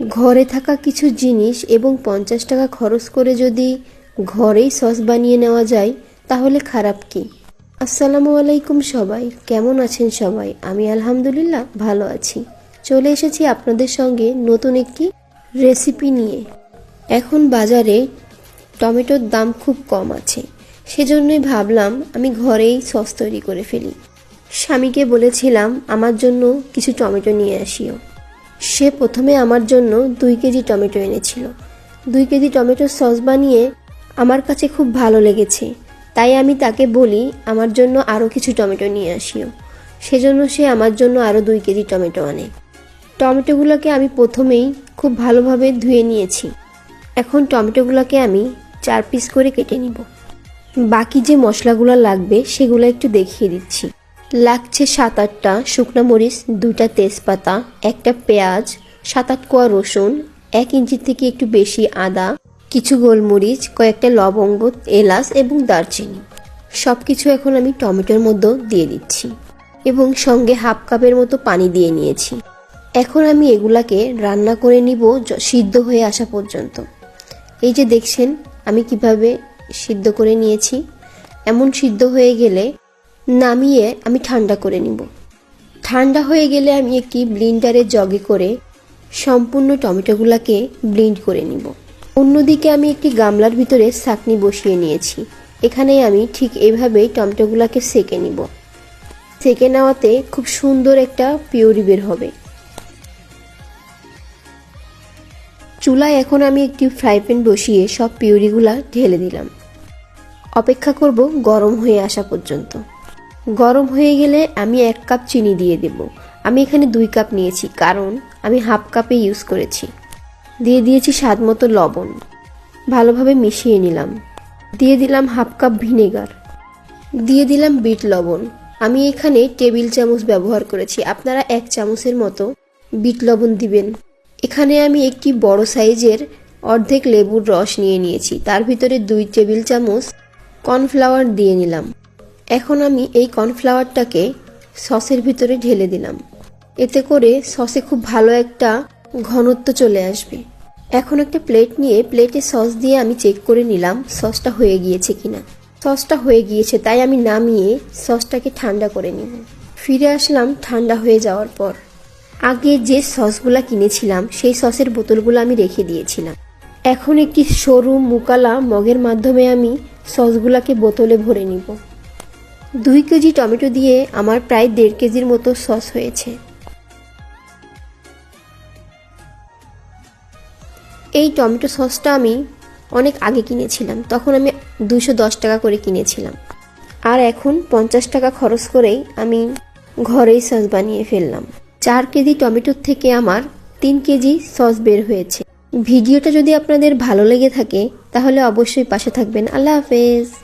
ঘরে থাকা কিছু জিনিস এবং পঞ্চাশ টাকা খরচ করে যদি ঘরেই সস বানিয়ে নেওয়া যায়, তাহলে খারাপ কি? আসসালামু আলাইকুম সবাই, কেমন আছেন সবাই? আমি আলহামদুলিল্লাহ ভালো আছি। চলে এসেছি আপনাদের সঙ্গে নতুন একটি রেসিপি নিয়ে। এখন বাজারে টমেটোর দাম খুব কম আছে। সেজন্যই ভাবলাম আমি ঘরেই সস তৈরি করে ফেলি। স্বামীকে বলেছিলাম, আমার জন্য কিছু টমেটো নিয়ে আসিও। সে প্রথমে আমার জন্য দুই কেজি টমেটো এনেছিল। দুই কেজি টমেটোর সস বানিয়ে আমার কাছে খুব ভালো লেগেছে। তাই আমি তাকে বলি, আমার জন্য আরও কিছু টমেটো নিয়ে আসিও। সেজন্য সে আমার জন্য আরও দুই কেজি টমেটো আনে। টমেটোগুলোকে আমি প্রথমেই খুব ভালোভাবে ধুয়ে নিয়েছি। এখন টমেটোগুলোকে আমি চার পিস করে কেটে নিব। বাকি যে মশলাগুলো লাগবে, সেগুলো একটু দেখিয়ে দিচ্ছি। লাগছে সাত আটটা শুকনো মরিচ দুটা তেজপাতা, একটা পেঁয়াজ, সাত আট কোয়া রসুন, এক ইঞ্চি থেকে একটু বেশি আদা, কিছু গোলমরিচ, কয়েকটা লবঙ্গ, এলাচ এবং দারচিনি। সব কিছু এখন আমি টমেটোর মধ্যে দিয়ে দিচ্ছি এবং সঙ্গে হাফ কাপের মতো পানি দিয়ে নিয়েছি। এখন আমি এগুলাকে রান্না করে নিব সিদ্ধ হয়ে আসা পর্যন্ত। এই যে দেখছেন, আমি কীভাবে সিদ্ধ করে নিয়েছি। এমন সিদ্ধ হয়ে গেলে নামিয়ে আমি ঠান্ডা করে নিব। ঠান্ডা হয়ে গেলে আমি একটি ব্লিন্ডারে জগে করে সম্পূর্ণ টমেটোগুলোকে ব্লিন্ড করে নিব। অন্যদিকে আমি একটি গামলার ভিতরে ছাকনি বসিয়ে নিয়েছি। এখানে আমি ঠিক এইভাবেই টমেটোগুলোকে সেকে নিব। সেকে নেওয়াতে খুব সুন্দর একটা পিউরি বের হবে। চুলায় এখন আমি একটি ফ্রাই প্যান বসিয়ে সব পিউরিগুলা ঢেলে দিলাম। অপেক্ষা করব গরম হয়ে আসা পর্যন্ত। গরম হয়ে গেলে আমি এক কাপ চিনি দিয়ে দেব। আমি এখানে দুই কাপ নিয়েছি, কারণ আমি হাফ কাপে ইউজ করেছি। দিয়ে দিয়েছি স্বাদ মতো লবণ। ভালোভাবে মিশিয়ে নিলাম। দিয়ে দিলাম হাফ কাপ ভিনেগার। দিয়ে দিলাম বিট লবণ। আমি এখানে টেবিল চামচ ব্যবহার করেছি। আপনারা এক চামচের মতো বিট লবণ দিবেন। এখানে আমি একটি বড় সাইজের অর্ধেক লেবুর রস নিয়ে নিয়েছি। তার ভিতরে দুই টেবিল চামচ কর্নফ্লাওয়ার দিয়ে নিলাম। এখন আমি এই কর্নফ্লাওয়ারটাকে সসের ভিতরে ঢেলে দিলাম। এতে করে সসে খুব ভালো একটা ঘনত্ব চলে আসবে। এখন একটা প্লেট নিয়ে প্লেটে সস দিয়ে আমি চেক করে নিলাম সসটা হয়ে গিয়েছে কিনা। সসটা হয়ে গিয়েছে, তাই আমি নামিয়ে সসটাকে ঠান্ডা করে নিব। ফিরে আসলাম ঠান্ডা হয়ে যাওয়ার পর। আগে যে সসগুলা কিনেছিলাম, সেই সসের বোতলগুলো আমি রেখে দিয়েছিলাম। এখন একটি সরু মুকালা, মগের মাধ্যমে আমি সসগুলাকে বোতলে ভরে নিব। দুই কেজি টমেটো দিয়ে আমার প্রায় দেড় কেজির মতো সস হয়েছে। এই টমেটো সসটা আমি অনেক আগে কিনেছিলাম, তখন আমি দুশো দশ টাকা করে কিনেছিলাম। আর এখন পঞ্চাশ টাকা খরচ করেই আমি ঘরেই সস বানিয়ে ফেললাম। চার কেজি টমেটোর থেকে আমার তিন কেজি সস বের হয়েছে। ভিডিওটা যদি আপনাদের ভালো লেগে থাকে, তাহলে অবশ্যই পাশে থাকবেন। আল্লাহ হাফেজ।